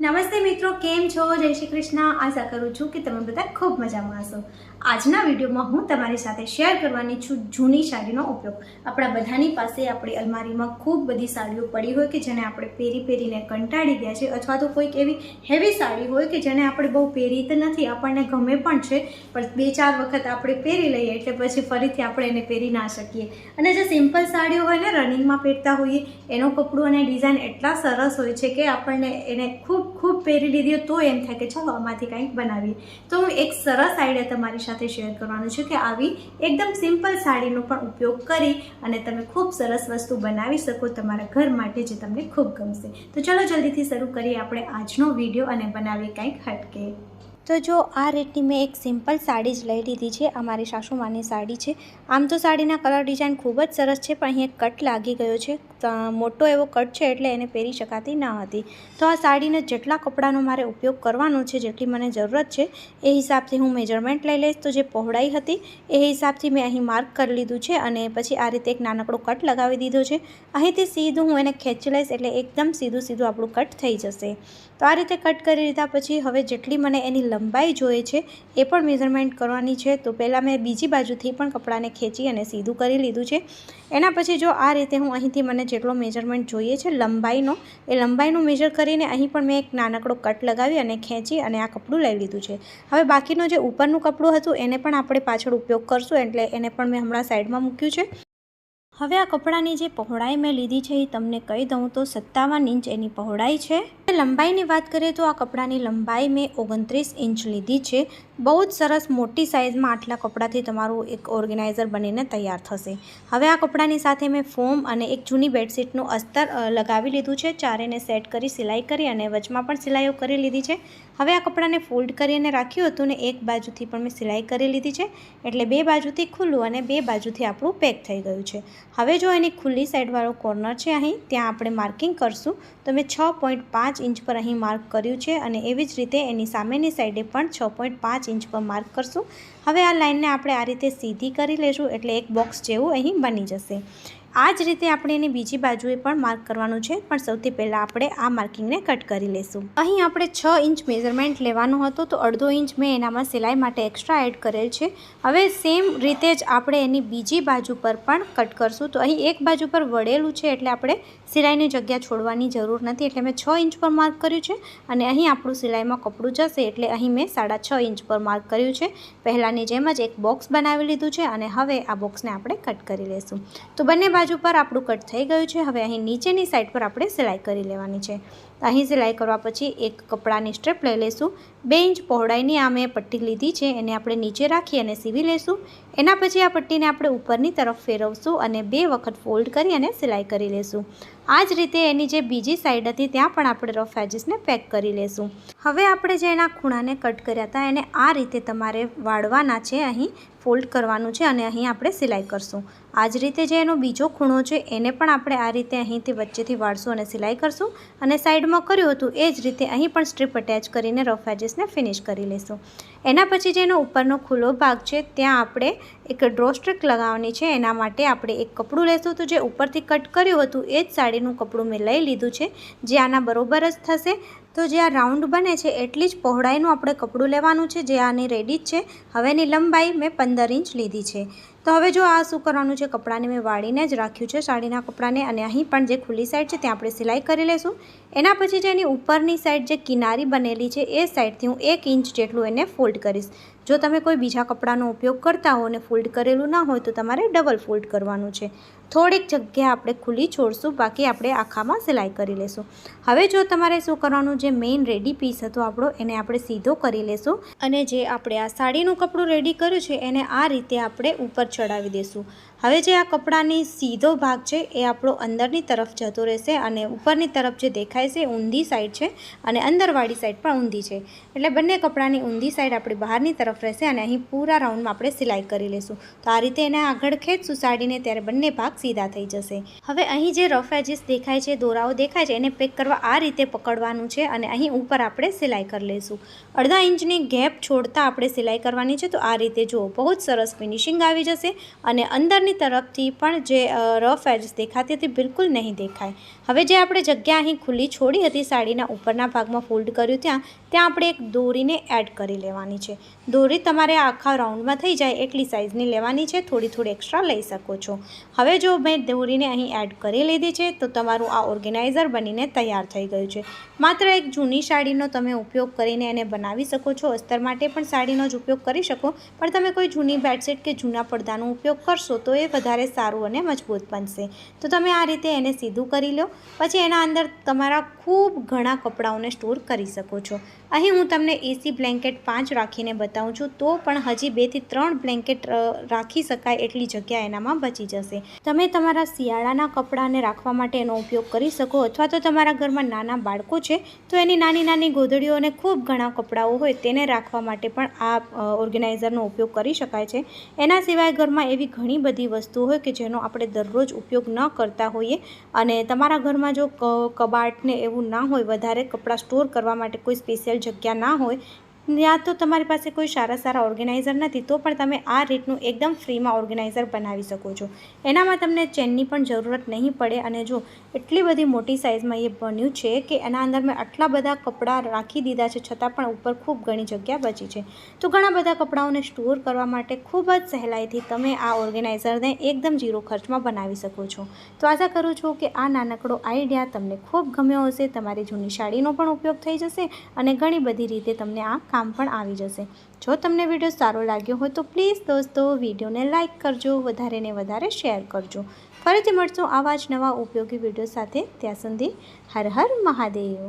નમસ્તે મિત્રો, કેમ છો? જય શ્રી કૃષ્ણ. આશા કરું છું કે તમે બધા ખૂબ મજામાં હશો. આજના વિડીયોમાં હું તમારી સાથે શેર કરવાની છું જૂની સાડીનો ઉપયોગ. આપણા બધાની પાસે આપણી અલમારીમાં ખૂબ બધી સાડીઓ પડી હોય કે જેને આપણે પહેરી પહેરીને કંટાળી ગયા છે, અથવા તો કોઈક એવી હેવી સાડી હોય કે જેને આપણે બહુ પહેરી તો નથી, આપણને ગમે પણ છે, પણ બે ચાર વખત આપણે પહેરી લઈએ એટલે પછી ફરીથી આપણે એને પહેરી ના શકીએ. અને જે સિમ્પલ સાડીઓ હોય ને રનિંગમાં પહેરતા હોઈએ, એનું કપડું અને ડિઝાઇન એટલા સરસ હોય છે કે આપણને એને ખૂબ ખૂબ પહેરી લીધી તો એમ થાય કે ચાલો આમાંથી કંઈક બનાવીએ. તો હું એક સરસ આઈડિયા તમારી સાથે શેર કરવાનું છું કે આવી એકદમ સિમ્પલ સાડીનો પણ ઉપયોગ કરી અને તમે ખૂબ સરસ વસ્તુ બનાવી શકો તમારા ઘર માટે જે તમને ખૂબ ગમશે. તો ચલો જલ્દીથી શરૂ કરીએ આપણે આજનો વીડિયો અને બનાવીએ કંઈક હટકે. તો જો આ રેટની મેં એક સિમ્પલ સાડી જ લઈ લીધી છે આ મારી સાસુમાની સાડી છે. આમ તો સાડીના કલર ડિઝાઇન ખૂબ જ સરસ છે, પણ અહીં એક કટ લાગી ગયો છે. મોટો એવો કટ છે એટલે એને પહેરી શકાતી ન હતી. તો આ સાડીને જેટલા કપડાનો મારે ઉપયોગ કરવાનો છે, જેટલી મને જરૂરત છે, એ હિસાબથી હું મેજરમેન્ટ લઈ લઈશ. તો જે પહોળાઈ હતી, એ હિસાબથી મેં અહીં માર્ક કરી લીધું છે અને પછી આ રીતે એક નાનકડો કટ લગાવી દીધો છે. અહીંથી સીધું હું એને ખેંચી લઈશ એટલે એકદમ સીધું સીધું આપણું કટ થઈ જશે. તો આ રીતે કટ કરી લીધા પછી હવે જેટલી મને એની લંબાઈ જોઈએ છે, એ પણ મેઝરમેન્ટ કરવાની છે. તો પહેલાં મેં બીજી બાજુથી પણ કપડાને ખેંચી અને સીધું કરી લીધું છે. એના પછી જો આ રીતે હું અહીંથી મને જેટલો મેઝરમેન્ટ જોઈએ છે લંબાઈનો, એ લંબાઈનું મેજર કરીને અહીં પણ મેં એક નાનકડો કટ લગાવી અને ખેંચી અને આ કપડું લઈ લીધું છે. હવે બાકીનું જે ઉપરનું કપડું હતું, એને પણ આપણે પાછળ ઉપયોગ કરશું, એટલે એને પણ મેં હમણાં સાઈડમાં મૂક્યું છે. હવે આ કપડાની જે પહોળાઈ મેં લીધી છે એ તમને કહી દઉં તો સત્તાવન ઇંચ એની પહોળાઈ છે. લંબાઈની વાત કરીએ તો આ કપડાની લંબાઈ મેં ઓગણત્રીસ ઇંચ લીધી છે. બહુ જ સરસ મોટી સાઇઝમાં આટલા કપડાથી તમારું એક ઓર્ગેનાઇઝર બનીને તૈયાર થશે. હવે આ કપડાની સાથે મેં ફોમ અને એક જૂની બેડશીટનું અસ્તર લગાવી લીધું છે. ચારેને સેટ કરી, સિલાઈ કરી અને વચમાં પણ સિલાઈઓ કરી લીધી છે. હવે આ કપડાને ફોલ્ડ કરીને રાખ્યું હતું ને એક બાજુથી પણ મેં સિલાઈ કરી લીધી છે. એટલે બે બાજુથી ખુલ્લું અને બે બાજુથી આપણું પેક થઈ ગયું છે. હવે જો એની ખુલ્લી સાઈડવાળો કોર્નર છે અહીં, ત્યાં આપણે માર્કિંગ કરશું. તો મેં છ પોઈન્ટ પાંચ ઇંચ પર અહીં માર્ક કર્યું છે અને એવી જ રીતે એની સામેની સાઈડે પણ છ પોઈન્ટ પાંચ ઇંચ પર માર્ક કરશું. હવે આ લાઇનને આપણે આ રીતે સીધી કરી લઈશું એટલે એક બોક્સ જેવું અહીં બની જશે. આ જ રીતે આપણે એની બીજી બાજુએ પણ માર્ક કરવાનું છે. પણ સૌથી પહેલાં આપણે આ માર્કિંગને કટ કરી લઈશું અહીં આપણે છ ઇંચ મેઝરમેન્ટ લેવાનું હતું તો અડધો ઇંચ મેં એનામાં સિલાઈ માટે એક્સ્ટ્રા એડ કરેલ છે. હવે સેમ રીતે જ આપણે એની બીજી બાજુ પર પણ કટ કરશું. તો અહીં એક બાજુ પર વળેલું છે એટલે આપણે સિલાઈની જગ્યા છોડવાની જરૂર નથી. એટલે મેં છ ઇંચ પર માર્ક કર્યું છે અને અહીં આપણું સિલાઈમાં કપડું જશે એટલે અહીં મેં સાડા છ ઇંચ પર માર્ક કર્યું છે. પહેલાંની જેમ જ એક બોક્સ બનાવી લીધું છે અને હવે આ બોક્સને આપણે કટ કરી લઈશું તો બંને બાજુ પર આપણું કટ થઈ ગયું છે. હવે અહીં નીચેની સાઈડ પર આપણે સિલાઈ કરી લેવાની છે. અહીં સિલાઈ કરવા પછી એક કપડાની સ્ટ્રીપ લઈ લઈશું. બે ઇંચ પહોળાઈની આ મેં પટ્ટી લીધી છે, એને આપણે નીચે રાખી અને સીવી લઈશું એના પછી આ પટ્ટીને આપણે ઉપરની તરફ ફેરવશું અને બે વખત ફોલ્ડ કરી અને સિલાઈ કરી લઈશું આ જ રીતે એની જે બીજી સાઈડ હતી, ત્યાં પણ આપણે રફ એજીસને પેક કરી લઈશું હવે આપણે જે એના ખૂણાને કટ કર્યા હતા, એને આ રીતે તમારે વાળવાના છે, અહીં ફોલ્ડ કરવાનું છે અને અહીં આપણે સિલાઈ કરશું. આ જ રીતે જે એનો બીજો ખૂણો છે, એને પણ આપણે આ રીતે અહીંથી વચ્ચેથી વાળશું અને સિલાઈ કરશું. અને સાઈડમાં કર્યું હતું, એ જ રીતે અહીં પણ સ્ટ્રીપ અટેચ કરીને રફ એજીસને ફિનિશ કરી લઈશું એના પછી જે એનો ઉપરનો ખુલ્લો ભાગ છે, ત્યાં આપણે એક ડ્રો સ્ટ્રીક લગાવવાની છે. એના માટે આપણે એક કપડું લેશું. તો જે ઉપરથી કટ કર્યું હતું, એ જ સાડીનું કપડું મેં લઈ લીધું છે. જે આના બરોબર જ થશે. તો જે આ રાઉન્ડ બને છે, એટલી જ પહોળાઈનું આપણે કપડું લેવાનું છે, જે આની રેડી જ છે. હવેની લંબાઈ મેં પંદર ઇંચ લીધી છે. તો હવે જો આ શું કરવાનું છે? કપડાને મેં વાળીને જ રાખ્યું છે સાડીના કપડાને અને અહીં પણ જે ખુલ્લી સાઈડ છે ત્યાં આપણે સિલાઈ કરી લઈશું એના પછી જે એની ઉપરની સાઈડ જે કિનારી બનેલી છે એ સાઈડથી હું એક ઇંચ જેટલું એને ફોલ્ડ કરીશ. જો તમે કોઈ બીજા કપડાનો ઉપયોગ કરતા હો અને ફોલ્ડ કરેલું ના હોય તો તમારે ડબલ ફોલ્ડ કરવાનું છે. થોડીક જગ્યા આપણે ખુલ્લી છોડશું, બાકી આપણે આખામાં સિલાઈ કરી લેશું. હવે જો તમારે શું કરવાનું, જે મેઇન રેડી પીસ હતો આપણો, એને આપણે સીધો કરી લેશું અને જે આપણે આ સાડીનું કપડું રેડી કર્યું છે, એને આ રીતે આપણે ઉપર ચડાવી દઈશું હવે જે આ કપડાની સીધો ભાગ છે, એ આપણો અંદરની તરફ જતો રહેશે અને ઉપરની તરફ જે દેખાય છે ઊંધી સાઈડ છે અને અંદરવાળી સાઈડ પણ ઊંધી છે. એટલે બંને કપડાની ઊંધી સાઈડ આપણે બહારની તરફ રહેશે અને અહીં પૂરા રાઉન્ડમાં આપણે સિલાઈ કરી લઈશું. તો આ રીતે એને આગળ ખેંચશું સાડીને ત્યારે બંને ભાગ સીધા થઈ જશે. હવે અહીં જે રફ એજીસ દેખાય છે, દોરાઓ દેખાય છે, એને પેક કરવા આ રીતે પકડવાનું છે અને અહીં ઉપર આપણે સિલાઈ કરી લઈશું. અડધા ઇંચની ગેપ છોડતા આપણે સિલાઈ કરવાની છે, તો આ રીતે જુઓ, બહુ જ સરસ ફિનિશિંગ આવી જશે અને અંદરની તરફથી પણ જે રફ એજીસ દેખાતી હતી બિલકુલ નહીં દેખાય. હવે જે આપણે જગ્યા અહીં ખુલ્લી છોડી હતી, સાડીના ઉપરના ભાગમાં ફોલ્ડ કર્યું ત્યાં ત્યાં આપણે એક દોરીને એડ કરી લેવાની છે. દોરી તમારે આખા રાઉન્ડમાં થઈ જાય એટલી સાઇઝની લેવાની છે. થોડી થોડી એક્સ્ટ્રા લઈ શકો છો. હવે જો મેં દોરીને અહીં એડ કરી લીધી છે, તો તમારું આ ઓર્ગેનાઇઝર બનીને તૈયાર થઈ ગયું છે. માત્ર એક જૂની સાડીનો તમે ઉપયોગ કરીને એને બનાવી શકો છો. અસ્તર માટે પણ સાડીનો જ ઉપયોગ કરી શકો. પણ તમે કોઈ જૂની બેડશીટ કે જૂના પડદાનો ઉપયોગ કરશો, તો એ વધારે સારું અને મજબૂત બનશે. તો તમે આ રીતે એને સીધું કરી લો. પછી એના અંદર તમારા ખૂબ ઘણા કપડાઓને સ્ટોર કરી શકો છો. અહીં હું તમને એસી બ્લેન્કેટ પાંચ રાખીને બતાવું છું, તો પણ હજી બેથી ત્રણ બ્લેન્કેટ રાખી શકાય એટલી જગ્યા એનામાં બચી જશે. તમે તમારા શિયાળાના કપડાને રાખવા માટે એનો ઉપયોગ કરી શકો અથવા તો તમારા ઘરમાં નાના બાળકો છે, તો એની નાની નાની ગોધડીઓ અને ખૂબ ઘણા કપડાઓ હોય તેને રાખવા માટે પણ આ ઓર્ગેનાઇઝરનો ઉપયોગ કરી શકાય છે. એના સિવાય ઘરમાં એવી ઘણી બધી વસ્તુઓ હોય કે જેનો આપણે દરરોજ ઉપયોગ ન કરતા હોઈએ અને તમારા ઘરમાં જો કબાટને એવું ના હોય, વધારે કપડાં સ્ટોર કરવા માટે કોઈ સ્પેશિયલ જગ્યા ના હોય યા તો તમારી પાસે કોઈ સારા સારા ઓર્ગેનાઇઝર નથી, તો પણ તમે આ રીતનું એકદમ ફ્રીમાં ઓર્ગેનાઇઝર બનાવી શકો છો. એનામાં તમને ચેનની પણ જરૂરત નહીં પડે અને જો એટલી બધી મોટી સાઇઝમાં એ બન્યું છે કે એના અંદર મેં આટલા બધા કપડાં રાખી દીધા છે, છતાં પણ ઉપર ખૂબ ઘણી જગ્યા બચી છે. તો ઘણા બધા કપડાઓને સ્ટોર કરવા માટે ખૂબ જ સહેલાઈથી તમે આ ઓર્ગેનાઇઝરને એકદમ ઝીરો ખર્ચમાં બનાવી શકો છો. તો આશા કરું છું કે આ નાનકડો આઈડિયા તમને ખૂબ ગમ્યો હશે, તમારી જૂની સાડીનો પણ ઉપયોગ થઈ જશે અને ઘણી બધી રીતે તમને આ કામ પણ આવી જશે. જો તમને વીડિયો સારો લાગ્યો હોય તો પ્લીઝ દોસ્તો વિડીયોને લાઇક કરજો, વધારે ને વધારે શેર કરજો. ફરીથી મળશું આવા જ નવા ઉપયોગી વીડિયો સાથે. ત્યાં સુધી હર હર મહાદેવ.